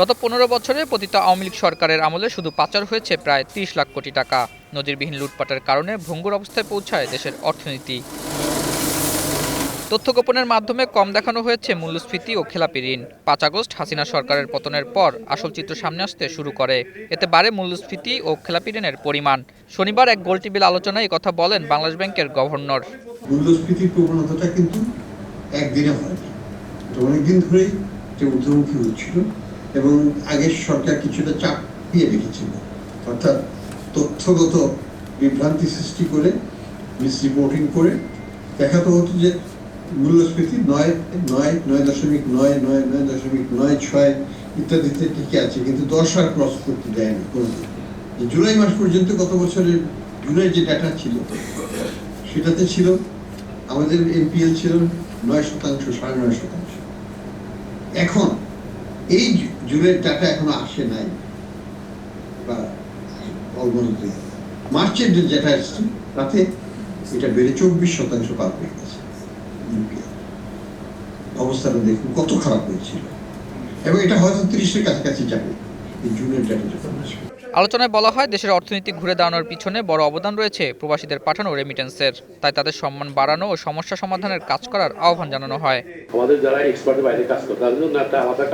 গত পনেরো বছরে পতিত আওয়ামী লীগ সরকারের আমলে শুধু পাচার হয়েছে প্রায় তিরিশ লাখ কোটি টাকা। নজিরবিহীন লুটপাটের কারণে ভঙ্গুর অবস্থায় পৌঁছায় দেশের অর্থনীতি। তথ্য গোপনের মাধ্যমে কম দেখানো হয়েছে মূল্যস্ফীতি ও খেলাপি ঋণ। পাঁচ আগস্ট হাসিনা সরকারের পতনের পর আসল চিত্র সামনে আসতে শুরু করে। এতে বাড়ে মূল্যস্ফীতি ও খেলাপি ঋণের পরিমাণ। শনিবার এক গোলটিবিল আলোচনায় কথা বলেন বাংলাদেশ ব্যাংকের গভর্নর। মূল্যস্ফীতির প্রবণতাটা কিন্তু একদিনে এটা অনেকদিন ধরেই যে ঊর্ধ্বমুখী হচ্ছিল। এবং আগের সরকার কিছুটা চাপ দিয়ে রেখেছিল। অর্থাৎ তথ্যগত বিভ্রান্তি সৃষ্টি করে মিসরিপোর্টিং করে, দেখাতে হতো যে মূল্যস্ফীতি নয় নয় নয় দশমিক নয় নয় নয় দশমিক নয় ছয় ইত্যাদিতে টিকে আছে, কিন্তু দশ আর ক্রস করতে দেয় দেয়নি কোনোদিন। জুলাই মাস পর্যন্ত গত বছরের জুলাই যে ডাটা ছিল, সেটাতে ছিল, আমাদের এমপিএল ছিল নয় শতাংশ, সাড়ে নয় শতাংশ। এখন এই জুনের ডাটা এখনও আসে নাই, বা অলমোস্ট মার্চের যেটা এসছে, তাতে এটা বেড়ে চব্বিশ শতাংশ পার হয়ে গেছে অবস্থাটা দেখুন, কত খারাপ হয়েছিল। এবং এটা হয়তো তিরিশের কাছাকাছি যাবে, এই জুনের ডাটা যখন আসবে। আলোচনায় বলা হয়, দেশের অর্থনীতি ঘুরে দাঁড়ানোর পিছনে বড় অবদান রয়েছে প্রবাসীদের পাঠানো রেমিটেন্সের তাই তাদের সম্মান বাড়ানো ও সমস্যা সমাধানের কাজ করার আহ্বান জানানো হয়। আমাদের যারা বাইরে কাজ করে, তাদের জন্য একটা আলাদা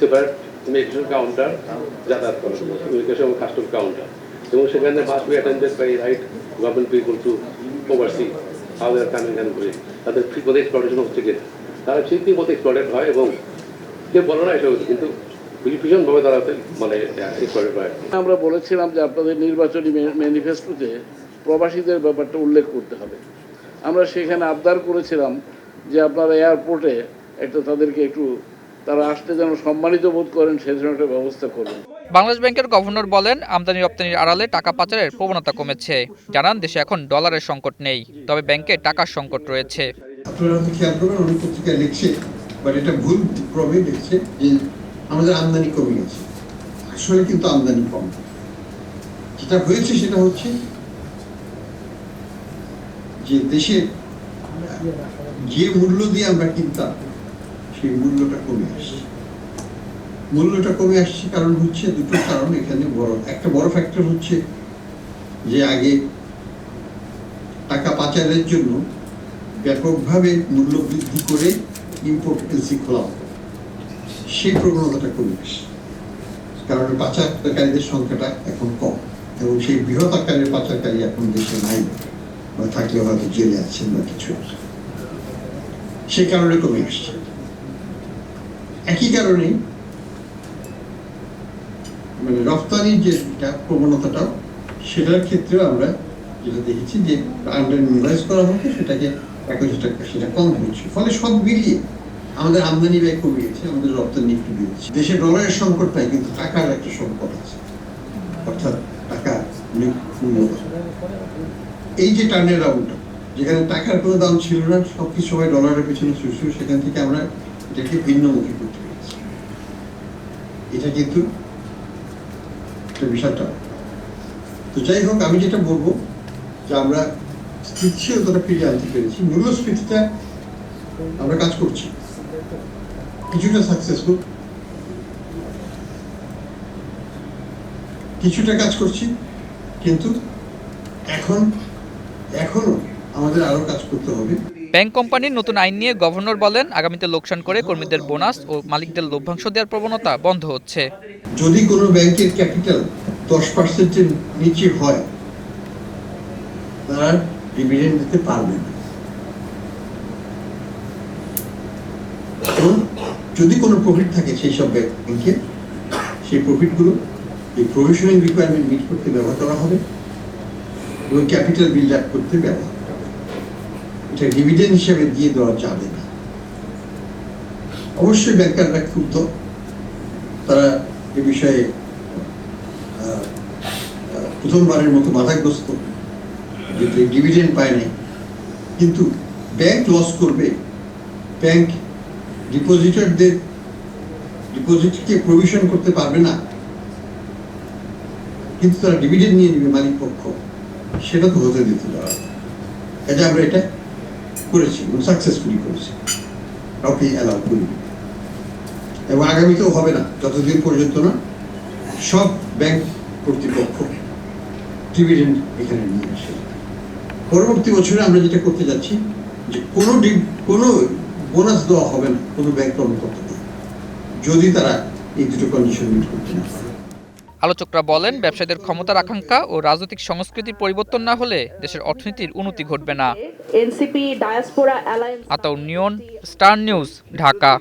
সেপারেট ইমিগ্রেশন কাউন্টার যাতায়াত করে ইমিগ্রেশন কাস্টম কাউন্টার এবং সেখানে must be attended by right government people to oversea coming করে তাদের ঠিক মতো এক্সপ্লটেশন হচ্ছে কিনা? তারা ঠিক মতো এক্সপ্লটেড হয় এবং কেউ বলো না এসব। কিন্তু ভীষণভাবে তারা মানে আমরা বলেছিলাম যে আপনাদের নির্বাচনী ম্যানিফেস্টোতে প্রবাসীদের ব্যাপারটা উল্লেখ করতে হবে। আমরা সেখানে আবদার করেছিলাম যে আপনারা এয়ারপোর্টে একটা তাদেরকে একটু তারা আসতে যেন সম্মানিত বোধ করেন সে ধরনের একটা ব্যবস্থা করবেন বাংলাদেশ ব্যাংকের গভর্নর বলেন আমদানি রপ্তানির আড়ালে টাকা পাচারের প্রবণতা কমেছে। জানান দেশে এখন ডলারের সংকট নেই তবে ব্যাংকে টাকার সংকট রয়েছে। আপনারা খেয়াল করবেন অনেক পত্রিকায় লিখছে বাট এটা ভুল লিখছে যে আমাদের আমদানি কমে গেছে। আসলে কিন্তু আমদানি কম। যেটা হয়েছে সেটা হচ্ছে যে দেশের যে মূল্য দিয়ে আমরা কিনতাম, সেই মূল্যটা কমে আসছে। মূল্যটা কমে আসছে কারণ হচ্ছে দুটো কারণ এখানে বড়। একটা বড় ফ্যাক্টর হচ্ছে যে আগে টাকা পাচারের জন্য ব্যাপকভাবে মূল্য বৃদ্ধি করে ইম্পোর্ট এলসি খোলা হতো। সেই প্রবণতাটা কমে কারণ পাচারকারীদের সংখ্যাটা এখন কম এবং সেই বৃহৎ আকারের পাচারকারী এখন দেশে নাই বা থাকলে হয়তো জেলে আছেন বা কিছু। সেই কারণে কমে আসছে। একই কারণে মানে রপ্তানির যে প্রবণতাটাও, সেটার ক্ষেত্রেও আমরা যেটা দেখেছি যে আন্ডার করা হতো, সেটাকে টাকা, সেটা কম হচ্ছে ফলে সব মিলিয়ে আমাদের আমদানি ব্যয় কমে গেছে আমাদের রপ্তানি একটু বেড়েছে দেশে ডলারের সংকট নাই, কিন্তু টাকার একটা সংকট আছে। অর্থাৎ টাকা এই যে টার্নের রাউন্ডটা যেখানে টাকার কোনো দাম ছিল না, সবকিছু সবাই ডলারের পেছনে ছুটছিল, সেখান থেকে আমরা এটাকে ভিন্নমুখী করতে পেরেছি। এটা কিন্তু একটা বিশাল তো যাই হোক, আমি যেটা বলব, যে আমরা স্থিতিশীলতাটা ফিরিয়ে আনতে পেরেছি। মূল্যস্ফীতিটা আমরা কাজ করছি। কিছুটা সাকসেসফুল কিছুটা কাজ করছি কিন্তু এখন এখনও আমাদের আরও কাজ করতে হবে। ব্যাংক কোম্পানির নতুন আইন নিয়ে গভর্নর বলেন আগামীতে লোকসান করে কর্মীদের বোনাস ও মালিকদের লভ্যাংশ দেওয়ার প্রবণতা বন্ধ হচ্ছে। যদি কোনো ব্যাংকের ক্যাপিটাল দশ পার্সেন্টের নিচে হয় তারা ডিভিডেন্ড দিতে পারবে না। এবং যদি কোনো প্রফিট থাকে সেই সব ব্যাংকে সেই প্রফিটগুলো এই প্রভিশনিং রিকোয়ারমেন্ট মিট করতে ব্যবহার করা হবে এবং ক্যাপিটাল বিল্ড আপ করতে ব্যবহার হবে। এটা ডিভিডেন্ড হিসাবে দিয়ে দেওয়া যাবে না। অবশ্যই ব্যাংকাররা ক্ষুব্ধ। তারা এ বিষয়ে প্রথমবারের মতো বাধাগ্রস্ত ডিভিডেন্ড পায় নাই কিন্তু ব্যাংক লস করবে ব্যাংক ডিপোজিটরদের, ডিপোজিটকে প্রভিশন করতে পারবে না। কিন্তু তারা ডিভিডেন্ড নিয়ে নেবে মালিক পক্ষ। সেটা তো হতে দিতে হবে। কাজে আমরা এটা করেছি, এবং সাকসেসফুলি করেছি। কাউকে অ্যালাউ করিনি। এবং আগামীতেও হবে না, যতদিন পর্যন্ত না সব ব্যাংক কর্তৃপক্ষ ডিভিডেন্ড এখানে নিয়ে আসে। পরবর্তী বছরে আমরা যেটা করতে যাচ্ছি, যে কোনো ডিv- কোনো বোনাস দেওয়া হবে না কোনো ব্যাংক কর্মকর্তাকে যদি তারা এই দুটো কন্ডিশন মিট করতে না পারে। আলোচকরা বলেন ব্যবসায়ীদের ক্ষমতার আকাঙ্ক্ষা ও রাজনৈতিক সংস্কৃতির পরিবর্তন না হলে দেশের অর্থনীতির উন্নতি ঘটবে না। এনসিপি ডায়াসপোরা অ্যালায়েন্স আতাউর নিয়ন স্টার নিউজ ঢাকা।